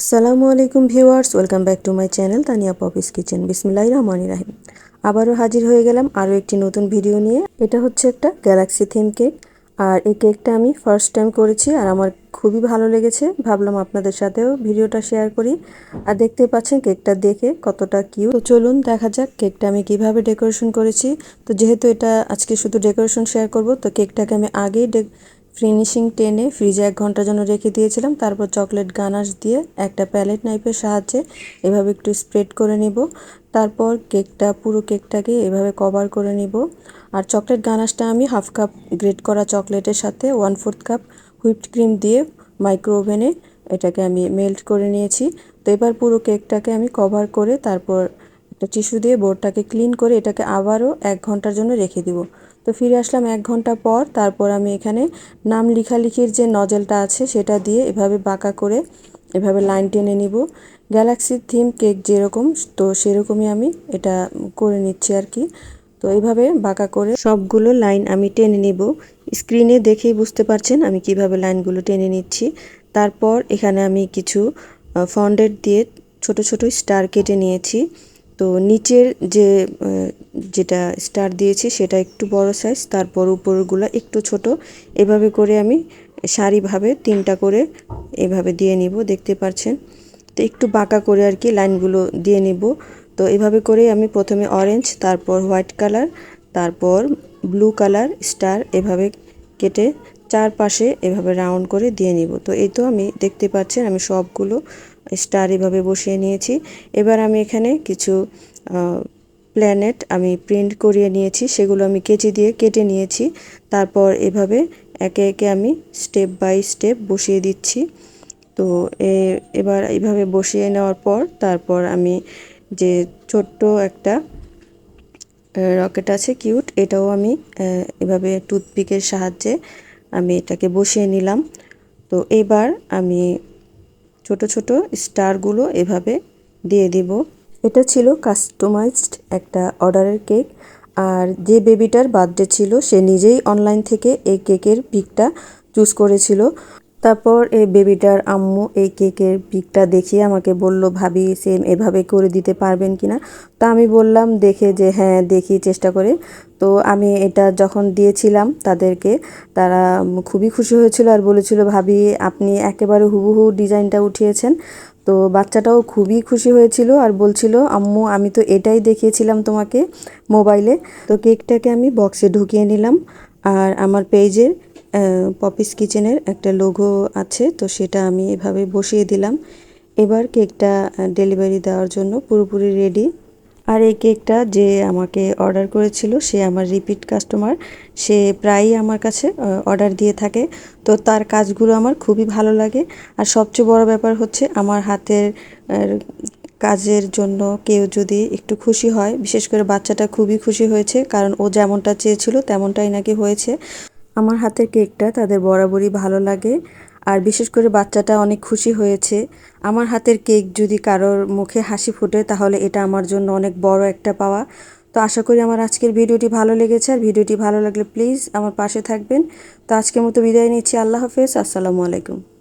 আসসালামু আলাইকুম viewers, welcome back to my channel Tania Popy's kitchen. বিসমিল্লাহ রহমানি রাহিম। আবারও হাজির হয়ে গেলাম আরও একটি নতুন ভিডিও নিয়ে। এটা হচ্ছে একটা গ্যালাক্সি থিম কেক আর এই কেকটা আমি ফার্স্ট টাইম করেছি আর আমার খুবই ভালো লেগেছে। ভাবলাম আপনাদের সাথেও ভিডিওটা শেয়ার করি। আর দেখতে পাচ্ছেন কেকটা দেখে কতটা কিউ তো চলুন দেখা যাক কেকটা আমি কীভাবে ডেকোরেশন করেছি। তো যেহেতু এটা আজকে শুধু ডেকোরেশন শেয়ার করব, তো কেকটাকে আমি আগেই ফিনিশিং টেনে ফ্রিজে এক ঘণ্টার জন্য রেখে দিয়েছিলাম। তারপর চকলেট গানাশ দিয়ে একটা প্যালেট নাইফের সাহায্যে এভাবে একটু স্প্রেড করে নিব। তারপর কেকটা, পুরো কেকটাকে এভাবে কভার করে নিব। আর চকলেট গানাশটা আমি হাফ কাপ গ্রেট করা চকলেটের সাথে one fourth cup whipped cream দিয়ে মাইক্রো ওভেনে এটাকে আমি মেল্ট করে নিয়েছি। তো এবার পুরো কেকটাকে আমি কভার করে তারপর একটা টিস্যু দিয়ে বোর্ডটাকে ক্লিন করে এটাকে আবারও এক ঘণ্টার জন্য রেখে দিব। তো ফিরে আসলাম এক ঘণ্টা পর, তারপর আমি এখানে নাম লিখালিখির যে নজলটা আছে সেটা দিয়ে এভাবে বাঁকা করে এভাবে লাইন টেনে নিব। গ্যালাক্সির থিম কেক যেরকম, তো সেরকমই আমি এটা করে নিচ্ছি আর কি। তো এইভাবে বাঁকা করে সবগুলো লাইন আমি টেনে নিব। স্ক্রিনে দেখেই বুঝতে পারছেন আমি কীভাবে লাইনগুলো টেনে নিচ্ছি। তারপর এখানে আমি কিছু ফন্ডেড দিয়ে ছোট ছোট স্টার কেটে নিয়েছি। তো নিচের যে যেটা স্টার দিয়েছি সেটা একটু বড় সাইজ তারপর উপরগুলো একটু ছোট। এভাবে করে আমি সারিভাবে তিনটা করে এভাবে দিয়ে নিব, দেখতে পাচ্ছেন তো একটু বাঁকা করে আর কি লাইনগুলো দিয়ে নিব। তো এভাবে করে আমি প্রথমে অরেঞ্জ তারপর হোয়াইট কালার তারপর ব্লু কালার স্টার এভাবে কেটে চারপাশে এভাবে রাউন্ড করে দিয়ে নিব। তো এই তো আমি দেখতে পাচ্ছেন, আমি সবগুলো স্টার এভাবে বসিয়ে নিয়েছি। এবার আমি এখানে কিছু প্ল্যানেট আমি প্রিন্ট করিয়ে নিয়েছি, সেগুলো আমি কেচি দিয়ে কেটে নিয়েছি। তারপর এভাবে একে একে আমি স্টেপ বাই স্টেপ বসিয়ে দিচ্ছি। তো এবার এইভাবে বসিয়ে নেওয়ার পর তারপর আমি যে ছোট্ট একটা রকেট আছে কিউট, এটাও আমি এভাবে টুথপিকের সাহায্যে আমি এটাকে বসিয়ে নিলাম। তো এবার আমি ছোট ছোট স্টারগুলো এভাবে দিয়ে দিব। এটা ছিল কাস্টমাইজড একটা অর্ডারের কেক আর যে বেবিটার বার্থডে ছিল, সে নিজেই অনলাইন থেকে এই কেকের পিকটা চুজ করেছিল। তারপর এই বেবিটার আম্মু এই কেকের পিকটা দেখিয়ে আমাকে বলল, ভাবি সেম এভাবে করে দিতে পারবেন কিনা তা আমি বললাম, দেখে যে হ্যাঁ দেখি, চেষ্টা করে। তো আমি এটা যখন দিয়েছিলাম তাদেরকে, তারা খুবই খুশি হয়েছিল আর বলেছিল, ভাবি, আপনি একেবারে হুবহু ডিজাইনটা উঠিয়েছেন। তো বাচ্চাটাও খুবই খুশি হয়েছিল আর বলছিল, আম্মু, আমি তো এটাই দেখিয়েছিলাম তোমাকে মোবাইলে। তো কেকটাকে আমি বক্সে ঢুকিয়ে নিলাম আর আমার পেজের পপিস কিচেনের একটা লোগো আছে, তো সেটা আমি এভাবে বসিয়ে দিলাম। এবার কেকটা ডেলিভারি দেওয়ার জন্য পুরোপুরি রেডি আর এই কেকটা যে আমাকে অর্ডার করেছিল, সে আমার রিপিট কাস্টমার সে প্রায়ই আমার কাছে অর্ডার দিয়ে থাকে। তো তার কাজগুলো আমার খুবই ভালো লাগে। আর সবচেয়ে বড় ব্যাপার হচ্ছে, আমার হাতের কাজের জন্য কেউ যদি একটু খুশি হয়, বিশেষ করে বাচ্চাটা খুবই খুশি হয়েছে, কারণ ও যেমনটা চেয়েছিল, তেমনটাই নাকি হয়েছে। আমার হাতের কেকটা তাদের বরাবরই ভালো লাগে। আর বিশেষ করে বাচ্চাটা অনেক খুশি হয়েছে। আমার হাতের কেক যদি কারোর মুখে হাসি ফুটে, তাহলে এটা আমার জন্য অনেক বড় একটা পাওয়া। তো আশা করি আমার আজকের ভিডিওটি ভালো লেগেছে। আর ভিডিওটি ভালো লাগলে প্লিজ আমার পাশে থাকবেন। তো আজকের মতো বিদায় নিচ্ছি। আল্লাহ হাফেজ। আসসালামু আলাইকুম।